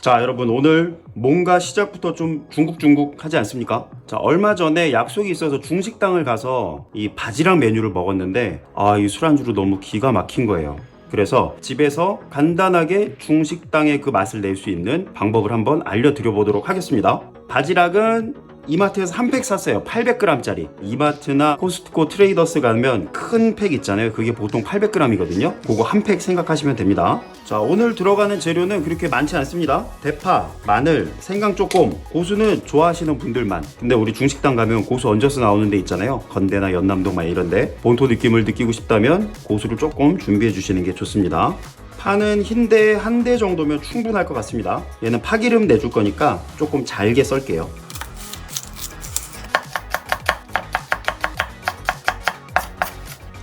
자 여러분 오늘 뭔가 시작부터 좀 중국중국 하지 않습니까? 자 얼마 전에 약속이 있어서 중식당을 가서 이 바지락 메뉴를 먹었는데 아 이 술안주로 너무 기가 막힌 거예요. 그래서 집에서 간단하게 중식당의 그 맛을 낼 수 있는 방법을 한번 알려드려 보도록 하겠습니다. 바지락은 이마트에서 한 팩 샀어요. 800g짜리. 이마트나 코스트코 트레이더스 가면 큰 팩 있잖아요. 그게 보통 800g이거든요. 그거 한 팩 생각하시면 됩니다. 자, 오늘 들어가는 재료는 그렇게 많지 않습니다. 대파, 마늘, 생강 조금, 고수는 좋아하시는 분들만. 근데 우리 중식당 가면 고수 얹어서 나오는 데 있잖아요. 건대나 연남동 막 이런데 본토 느낌을 느끼고 싶다면 고수를 조금 준비해 주시는 게 좋습니다. 파는 흰대 한 대 정도면 충분할 것 같습니다. 얘는 파기름 내줄 거니까 조금 잘게 썰게요.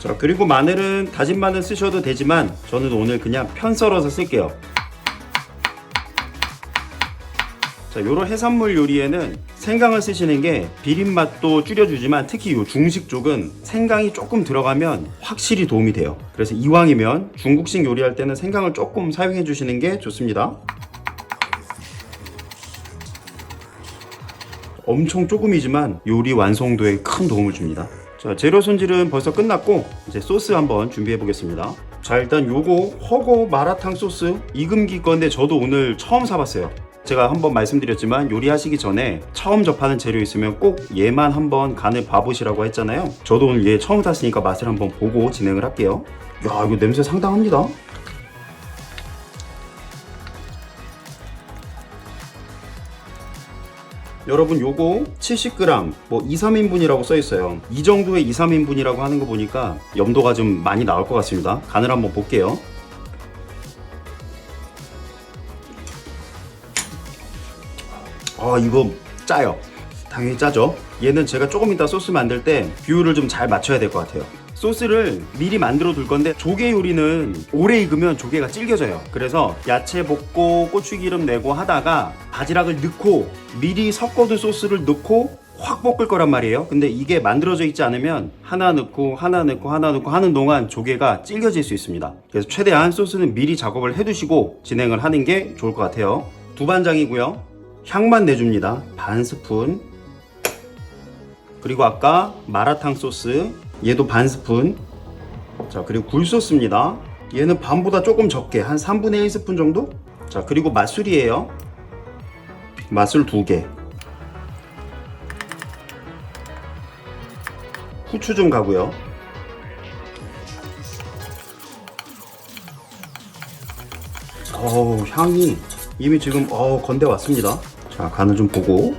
자 그리고 마늘은 다진 마늘 쓰셔도 되지만 저는 오늘 그냥 편 썰어서 쓸게요. 자 요런 해산물 요리에는 생강을 쓰시는 게 비린 맛도 줄여주지만 특히 요 중식 쪽은 생강이 조금 들어가면 확실히 도움이 돼요. 그래서 이왕이면 중국식 요리할 때는 생강을 조금 사용해 주시는 게 좋습니다. 엄청 조금이지만 요리 완성도에 큰 도움을 줍니다. 자, 재료 손질은 벌써 끝났고 이제 소스 한번 준비해 보겠습니다. 자, 일단 요거 허거 마라탕 소스 이금기 건데 저도 오늘 처음 사봤어요. 제가 한번 말씀드렸지만 요리하시기 전에 처음 접하는 재료 있으면 꼭 얘만 한번 간을 봐보시라고 했잖아요. 저도 오늘 얘 처음 샀으니까 맛을 한번 보고 진행을 할게요. 야, 이거 냄새 상당합니다. 여러분 요거 70g 뭐 2, 3인분이라고 써 있어요. 이 정도의 2, 3인분이라고 하는 거 보니까 염도가 좀 많이 나올 것 같습니다. 간을 한번 볼게요. 아 이거 짜요. 당연히 짜죠. 얘는 제가 조금 이따 소스 만들 때 비율을 좀 잘 맞춰야 될 것 같아요. 소스를 미리 만들어 둘 건데 조개 요리는 오래 익으면 조개가 질겨져요. 그래서 야채 볶고 고추기름 내고 하다가 바지락을 넣고 미리 섞어둔 소스를 넣고 확 볶을 거란 말이에요. 근데 이게 만들어져 있지 않으면 하나 넣고 하나 넣고 하나 넣고 하는 동안 조개가 질겨질 수 있습니다. 그래서 최대한 소스는 미리 작업을 해두시고 진행을 하는 게 좋을 것 같아요. 두반장이고요. 향만 내줍니다. 반 스푼. 그리고 아까 마라탕 소스 얘도 반 스푼. 자 그리고 굴소스입니다. 얘는 반보다 조금 적게 한 3분의 1스푼 정도? 자 그리고 맛술이에요. 맛술 2개. 후추 좀 가고요. 어우 향이 이미 지금 어 건대 왔습니다. 자 간을 좀 보고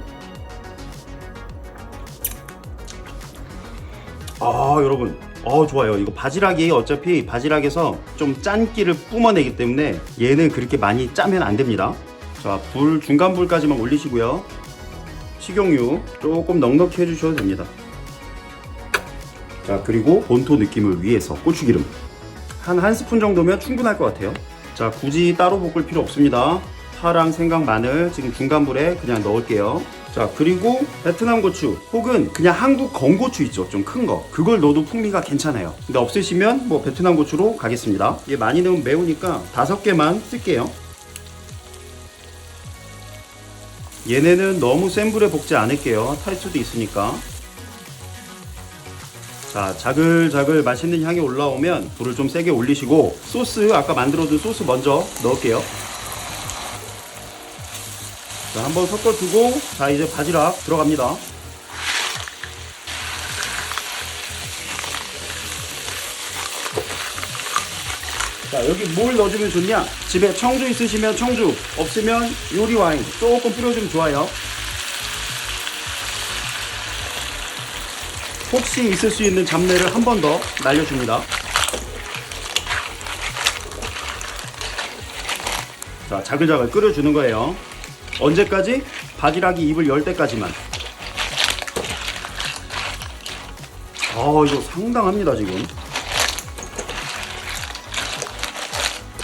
아 여러분. 어 좋아요. 이거 바지락이 어차피 바지락에서 좀 짠기를 뿜어내기 때문에 얘는 그렇게 많이 짜면 안 됩니다. 자 불 중간 불까지만 올리시고요. 식용유 조금 넉넉히 해주셔도 됩니다. 자 그리고 본토 느낌을 위해서 고추기름. 한 한 스푼 정도면 충분할 것 같아요. 자 굳이 따로 볶을 필요 없습니다. 파랑 생강 마늘 지금 중간 불에 그냥 넣을게요 자 그리고 베트남 고추 혹은 그냥 한국 건고추 있죠. 좀 큰 거. 그걸 넣어도 풍미가 괜찮아요. 근데 없으시면 뭐 베트남 고추로 가겠습니다. 이게 많이 넣으면 매우니까 다섯 개만 쓸게요. 얘네는 너무 센 불에 볶지 않을게요. 탈 수도 있으니까. 자 자글자글 맛있는 향이 올라오면 불을 좀 세게 올리시고 소스 아까 만들어둔 소스 먼저 넣을게요 자, 한번 섞어두고, 자, 이제 바지락 들어갑니다. 자, 여기 뭘 넣어주면 좋냐? 집에 청주 있으시면 청주, 없으면 요리 와인 조금 뿌려주면 좋아요. 혹시 있을 수 있는 잡내를 한 번 더 날려줍니다. 자, 자글자글 끓여주는 거예요. 언제까지? 바지락이 입을 열 때까지만. 아, 이거 상당합니다, 지금.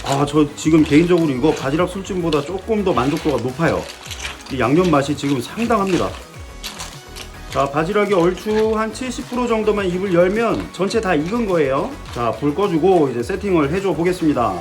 아, 저 지금 개인적으로 이거 바지락 술찜보다 조금 더 만족도가 높아요. 이 양념 맛이 지금 상당합니다. 자, 바지락이 얼추 한 70% 정도만 입을 열면 전체 다 익은 거예요. 자, 불 꺼주고 이제 세팅을 해줘 보겠습니다.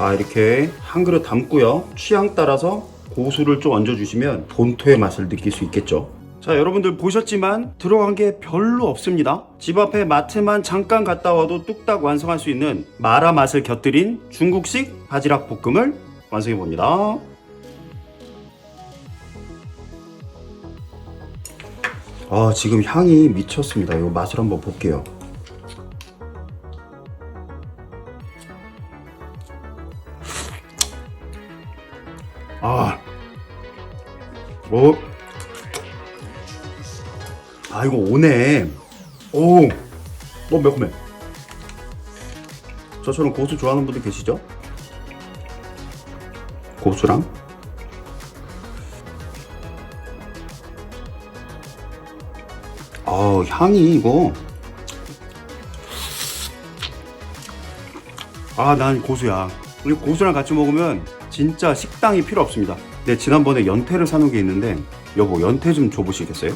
자, 이렇게 한 그릇 담고요. 취향 따라서 고수를 좀 얹어주시면 본토의 맛을 느낄 수 있겠죠. 자, 여러분들 보셨지만 들어간 게 별로 없습니다. 집 앞에 마트만 잠깐 갔다 와도 뚝딱 완성할 수 있는 마라 맛을 곁들인 중국식 바지락 볶음을 완성해 봅니다. 아, 지금 향이 미쳤습니다. 이거 맛을 한번 볼게요. 아, 오, 아 이거 오네. 오, 어 매콤해. 저처럼 고수 좋아하는 분들 계시죠? 고수랑 아 향이 이거 아 난 고수야 우리 고수랑 같이 먹으면 진짜 식당이 필요 없습니다. 네 지난번에 연태를 사놓은 게 있는데 여보 연태 좀 줘보시겠어요?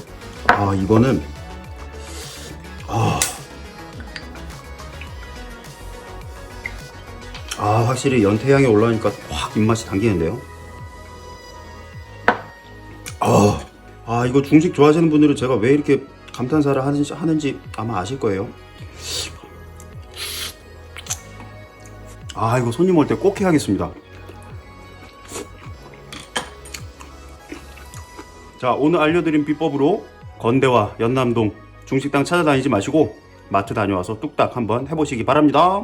아 이거는 아, 아 확실히 연태 향이 올라오니까 확 입맛이 당기는데요? 아, 아 이거 중식 좋아하시는 분들은 제가 왜 이렇게 감탄사를 하는지, 하는지 아마 아실 거예요. 아 이거 손님 올 때 꼭 해야겠습니다 자 오늘 알려드린 비법으로 건대와 연남동 중식당 찾아다니지 마시고 마트 다녀와서 뚝딱 한번 해보시기 바랍니다